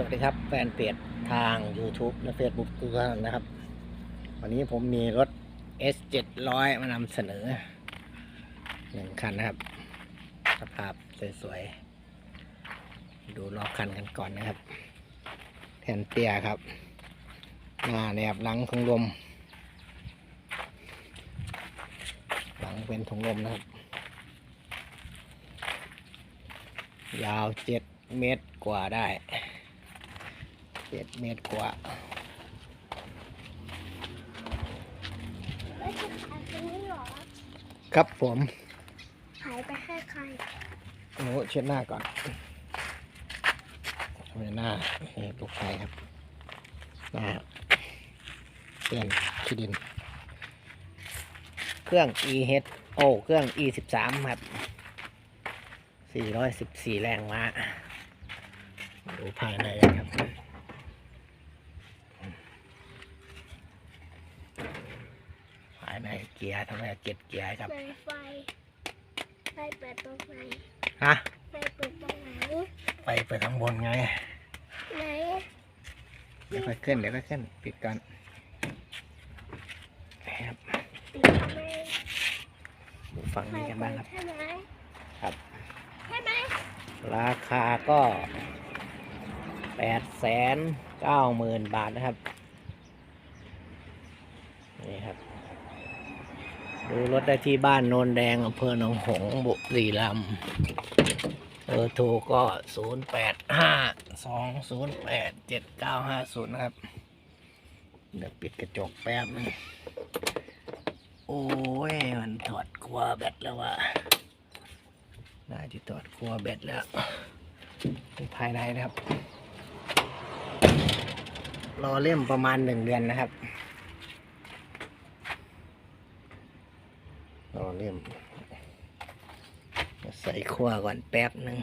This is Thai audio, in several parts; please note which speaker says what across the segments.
Speaker 1: วัสดีครับแฟนเพจทาง YouTube และ Facebook ทุกท่านนะครับ วันนี้ผมมีรถ S 700มานำเสนอหนึ่งคันนะครับ สภาพสวยๆ ดูรอคันกันก่อนนะครับแทนเตียครับ หน้าแนบหลังถุงลม หลังเป็นถุงลมนะครับ ยาวเจ็ดเมตรกว่าได้ เจ็ดเมตรกว่า
Speaker 2: ไม่จะขายตรงนี้เหรอ
Speaker 1: ครับผม
Speaker 2: ขายไปให้ใคร
Speaker 1: หนูเช็ดหน้าก่อนทำหน้านี่ลูกชายครับหน้าเพื่อนขี้ดิน เครื่อง e h o เครื่อง e 1 3ครับ414แรงม้ามาดูภายในกันครับ ภายในเกียร์ทำไมเจ็ดเกียร์ครับ
Speaker 2: ในไฟ ไฟเปิดตรงไหน
Speaker 1: ฮะ
Speaker 2: ไฟเปิดตรงไหน
Speaker 1: ไปไปข้างบนไง
Speaker 2: ไหน
Speaker 1: เดี๋ยวค่อยขึ้น เดี๋ยวค่อยขึ้น ปิดก่อนครับ
Speaker 2: ปิดทำไม
Speaker 1: ดูฝั่ง
Speaker 2: ไฟ
Speaker 1: นี้กัน
Speaker 2: เปิ
Speaker 1: บ้าง
Speaker 2: ด
Speaker 1: ครับ
Speaker 2: ใช่ไหม
Speaker 1: ครับ
Speaker 2: ใช่ไหม
Speaker 1: ราคาก็แปดแสนเก้าหมื่นบาทนะครับ นี่ครับ ดูรถได้ที่บ้านโนนแดงอำเภอหนองหงบุรีรัมย์เบอร์โทรก็ศูนย์แปดห้าสองศูนย์แปดเจ็ดเก้าห้าศูนย์นะครับ เดี๋ยวปิดกระจกแป๊บนึงโอ้ย มันถอดกลัวแบตแล้วว่ะน่าจะถอดกลัวแบตแล้วดูภายในนะครับ รอเล่มประมาณหนึ่งเดือนนะครับ รอ เล่ม ใส่ขั้วก่อนแป๊บหนึ่ง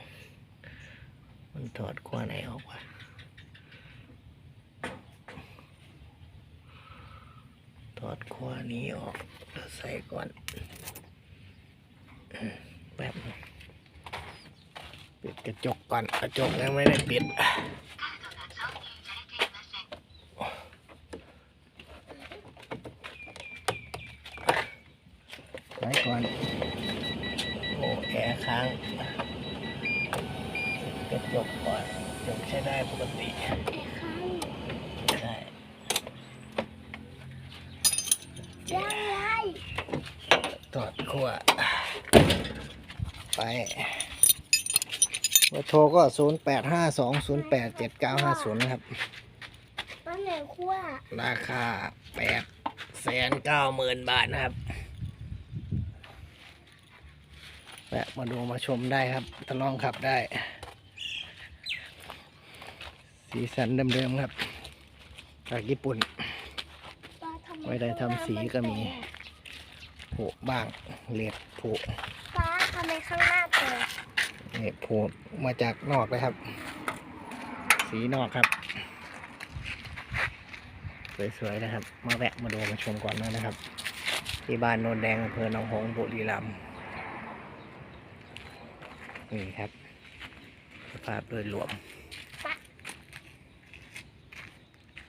Speaker 1: มันถอดขั้วไหนออกวะถอดขั้วนี้ออกแล้วใส่ก่อนแป๊บปิดกระจกก่อน กระจกยังไม่ได้ปิด ไว้ก่อน โอ้แอร์ค้างกระจกก่อนกระจกใช้ได้ปกติ
Speaker 2: ไอ้ข้าง
Speaker 1: ได้
Speaker 2: ยังไง
Speaker 1: ถอดขั้วไปเบอร์โทรก็ 0 8 5 2 0 8 7 9 5 0 นะครับ
Speaker 2: ตอนไหนขั้ว
Speaker 1: ราคาแปดแสนเก้าหมื่นบาทนะครับ แวะมาดูมาชมได้ครับทดลองขับได้ สีสันเดิมๆครับ จากญี่ปุ่น
Speaker 2: ป้าทำ
Speaker 1: ไม่ได้ทำสีก็มีผุบ้างเหล็กผุ
Speaker 2: ป้าทำไมข้างหน้าเปิด
Speaker 1: นี่ผุมาจากนอกเลยครับ สีนอกครับสวยๆนะครับ มาแวะมาดูมาชมก่อนนะครับ ที่บ้านโนนแดงอำเภอหนองหงส์บุรีรัมย์ นี่ครับ สภาพโดยรวม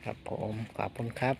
Speaker 1: ครับผม ขอบคุณครับ